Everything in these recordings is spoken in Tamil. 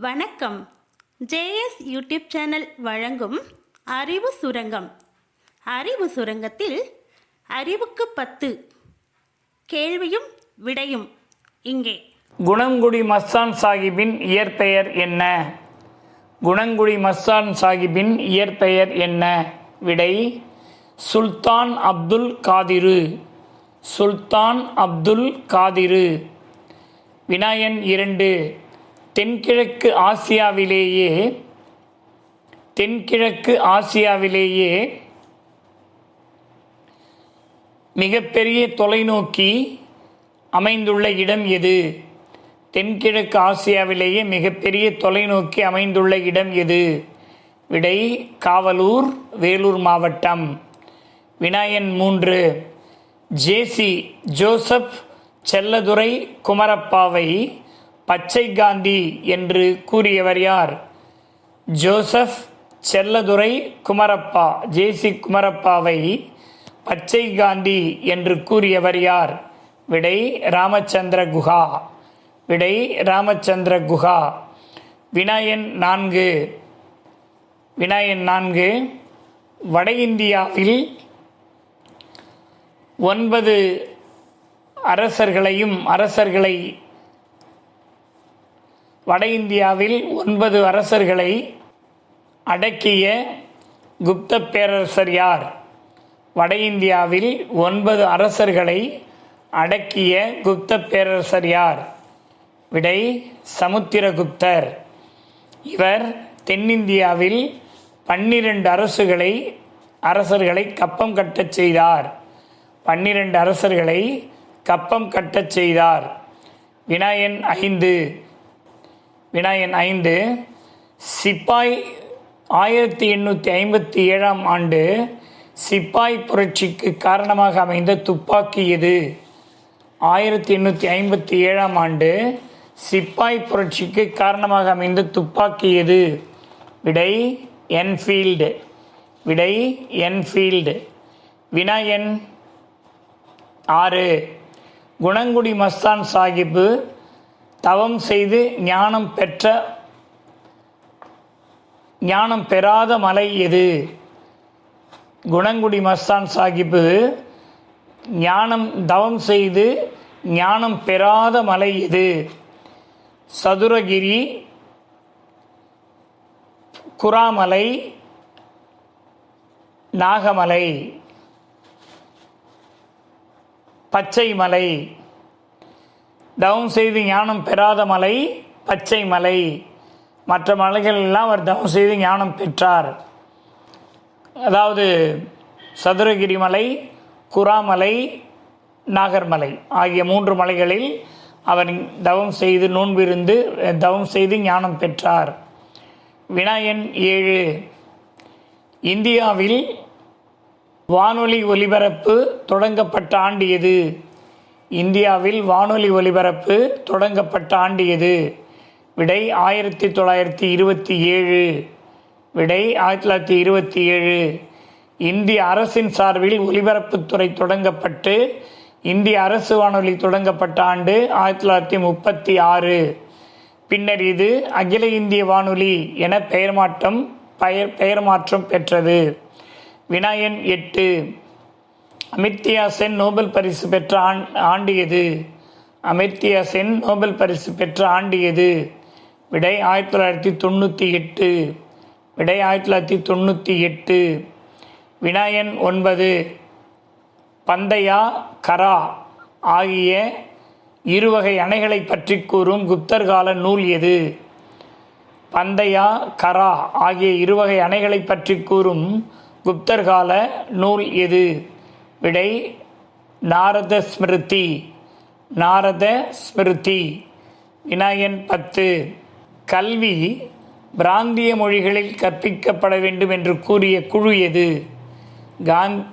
வணக்கம். ஜேஎஸ் யூடியூப் சேனல் வழங்கும் அறிவு சுரங்கம். அறிவு சுரங்கத்தில் அறிவுக்கு பத்து கேள்வியும் விடையும். இங்கே. குணங்குடி மஸ்தான் சாஹிப்பின் இயற்பெயர் என்ன? குணங்குடி மஸ்தான் சாஹிப்பின் இயற்பெயர் என்ன? விடை சுல்தான் அப்துல் காதிரு. சுல்தான் அப்துல் காதிரு. வினாயன் இரண்டு தென்கிழக்கு ஆசியாவிலேயே தென்கிழக்கு ஆசியாவிலேயே மிகப்பெரிய தொலைநோக்கி அமைந்துள்ள இடம் எது? தென்கிழக்கு ஆசியாவிலேயே மிகப்பெரிய தொலைநோக்கி அமைந்துள்ள இடம் எது? விடை காவலூர் வேலூர் மாவட்டம். வினாயன் மூன்று ஜேசி ஜோசப் செல்லதுரை குமரப்பாவை பச்சை காந்தி என்று கூறியவர் யார்? Joseph Chelladurai Kumarappa J C குமரப்பாவை பச்சை காந்தி என்று கூறியவர் யார்? விடை ராமச்சந்திர குஹா விடை ராமச்சந்திர குஹா வினாயன் நான்கு. வினாயன் நான்கு. வட இந்தியாவில் ஒன்பது அரசர்களையும் அரசர்களை வட இந்தியாவில் ஒன்பது அரசர்களை அடக்கிய குப்த பேரரசர் யார்? வட இந்தியாவில் ஒன்பது அரசர்களை அடக்கிய குப்த பேரரசர் யார்? விடை சமுத்திரகுப்தர் இவர் தென்னிந்தியாவில் பன்னிரண்டு அரசுகளை அரசர்களை கப்பம் கட்டச் செய்தார். பன்னிரண்டு அரசர்களை கப்பம் கட்டச் செய்தார். வினாயன் ஐந்து வினாயன் ஐந்து சிப்பாய் ஆயிரத்தி எண்ணூற்றி ஐம்பத்தி ஏழாம் ஆண்டு சிப்பாய் புரட்சிக்கு காரணமாக அமைந்த துப்பாக்கி எது ஆயிரத்தி எண்ணூற்றி ஐம்பத்தி ஏழாம் ஆண்டு சிப்பாய் புரட்சிக்கு காரணமாக அமைந்த துப்பாக்கி எது விடை என்ஃபீல்டு. விடை என்ஃபீல்டு. வினாயன் ஆறு குணங்குடி மஸ்தான் சாஹிப்பு தவம் செய்து ஞானம் பெற்ற ஞானம் பெறாத மலை எது? குணங்குடி மஸ்தான் சாஹிப்பு ஞானம் தவம் செய்து ஞானம் பெறாத மலை எது? சதுரகிரி குராமலை நாகமலை பச்சை மலை தவம் செய்து ஞானம் பெறாத மலை பச்சை மலை. மற்ற மலைகள் எல்லாம் அவர் தவம் செய்து ஞானம் பெற்றார். அதாவது சதுரகிரி மலை குராமலை நாகர்மலை ஆகிய மூன்று மலைகளில் அவர் தவம் செய்து நோன்பிருந்து தவம் செய்து ஞானம் பெற்றார். வினாயன் ஏழு. இந்தியாவில் வானொலி ஒலிபரப்பு தொடங்கப்பட்ட ஆண்டு எது? இந்தியாவில் வானொலி ஒலிபரப்பு தொடங்கப்பட்ட ஆண்டு எது? விடை ஆயிரத்தி தொள்ளாயிரத்தி இருபத்தி ஏழு. விடை ஆயிரத்தி தொள்ளாயிரத்தி இருபத்தி ஏழு. இந்திய அரசின் சார்பில் ஒலிபரப்புத்துறை தொடங்கப்பட்டு இந்திய அரசு வானொலி தொடங்கப்பட்ட ஆண்டு ஆயிரத்தி தொள்ளாயிரத்தி முப்பத்தி ஆறு. பின்னர் இது அகில இந்திய வானொலி என பெயர் மாற்றம் பெயர் பெயர் மாற்றம் பெற்றது. வினாயன் எட்டு. அமிர்தியா சென் நோபல் பரிசு பெற்ற ஆண் ஆண்டு எது அமிர்தியா சென் நோபல் பரிசு பெற்ற ஆண்டு எது விடை ஆயிரத்தி தொள்ளாயிரத்தி தொண்ணூற்றி எட்டு. விடை ஆயிரத்தி தொள்ளாயிரத்தி தொண்ணூற்றி எட்டு. வினாயன் ஒன்பது. பந்தயா கரா ஆகிய இருவகை அணைகளை பற்றி கூறும் குப்தர் கால நூல் எது? பந்தயா கரா ஆகிய இருவகை அணைகளை பற்றி கூறும் குப்தர் கால நூல் எது? விடை நாரத ஸ்மிருதி. நாரத ஸ்மிருதி. வினாயன் பத்து. கல்வி பிராந்திய மொழிகளில் கற்பிக்கப்பட வேண்டும் என்று கூறிய குழு எது? காந்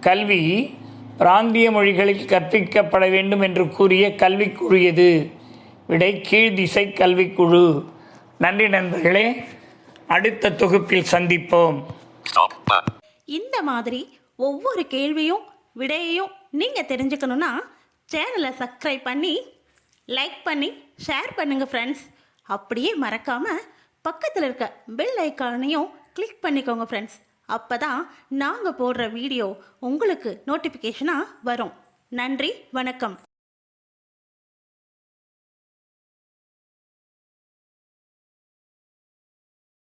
கல்வி பிராந்திய மொழிகளில் கற்பிக்கப்பட வேண்டும் என்று கூறிய கல்விக்குழு எது? விடை கீழ்திசை கல்விக்குழு. நன்றி நண்பர்களே. அடுத்த தொகுப்பில் சந்திப்போம். இந்த மாதிரி ஒவ்வொரு கேள்வியும் விடையையும் நீங்கள் தெரிஞ்சுக்கணுன்னா சேனலை சப்ஸ்கிரைப் பண்ணி லைக் பண்ணி ஷேர் பண்ணுங்கள் ஃப்ரெண்ட்ஸ் அப்படியே மறக்காமல் பக்கத்தில் இருக்க பெல் ஐக்கானையும் கிளிக் பண்ணிக்கோங்க ஃப்ரெண்ட்ஸ் அப்போ தான் நாங்கள் போடுற வீடியோ உங்களுக்கு நோட்டிஃபிகேஷனாக வரும். நன்றி வணக்கம்.